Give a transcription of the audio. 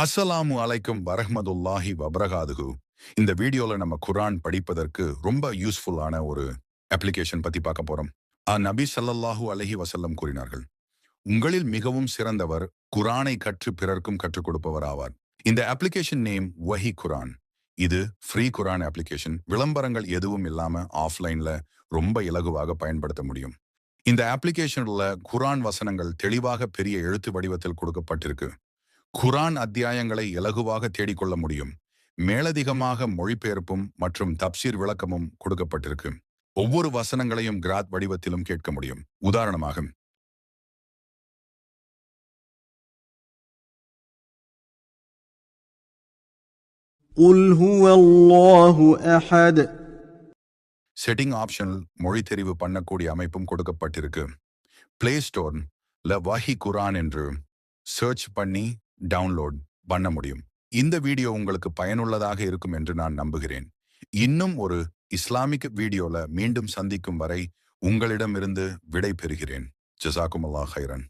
அஸ்ஸலாமு அலைக்கும் வரஹமதுல்லாஹி வபரகாதுகு இந்த வீடியோல நம்ம குரான் படிப்பதற்கு ரொம்ப யூஸ்ஃபுல்லான ஒரு அப்ளிகேஷன் பத்தி பார்க்க போறோம். ஆ நபி சல்லல்லாஹு அலஹி வசல்லம் கூறினார்கள் உங்களில் மிகவும் சிறந்தவர் குரானை கற்று பிறர்க்கும் கற்றுக் கொடுப்பவர் ஆவார். இந்த அப்ளிகேஷன் நேம் வஹி குரான் இது ஃப்ரீ குரான் அப்ளிகேஷன் விளம்பரங்கள் எதுவும் இல்லாம ஆஃப்லைன்ல ரொம்ப இலகுவாக பயன்படுத்த முடியும். இந்த அப்ளிகேஷன்ல குரான் வசனங்கள் தெளிவாக பெரிய எழுத்து வடிவத்தில் கொடுக்கப்பட்டிருக்கு. குரான் அத்தியாயங்களை இலகுவாக தேடிக்கொள்ள முடியும். மேலதிகமாக மொழிபெயர்ப்பும் மற்றும் தப்சீர் விளக்கமும் கொடுக்கப்பட்டிருக்கு. ஒவ்வொரு வசனங்களையும் கிராத் வடிவத்திலும் கேட்க முடியும். உதாரணமாக செட்டிங் ஆப்ஷனில் மொழி தெரிவு பண்ணக்கூடிய அமைப்பும் கொடுக்கப்பட்டிருக்கு. பிளே ஸ்டோர் ல வஹி குரான் என்று சர்ச் பண்ணி டவுன்லோட் பண்ண முடியும். இந்த வீடியோ உங்களுக்கு பயனுள்ளதாக இருக்கும் என்று நான் நம்புகிறேன். இன்னும் ஒரு இஸ்லாமிக் வீடியோல மீண்டும் சந்திக்கும் வரை உங்களிடமிருந்து விடை பெறுகிறேன் ஜசாக்கும் அல்லாஹ் ஹைரன்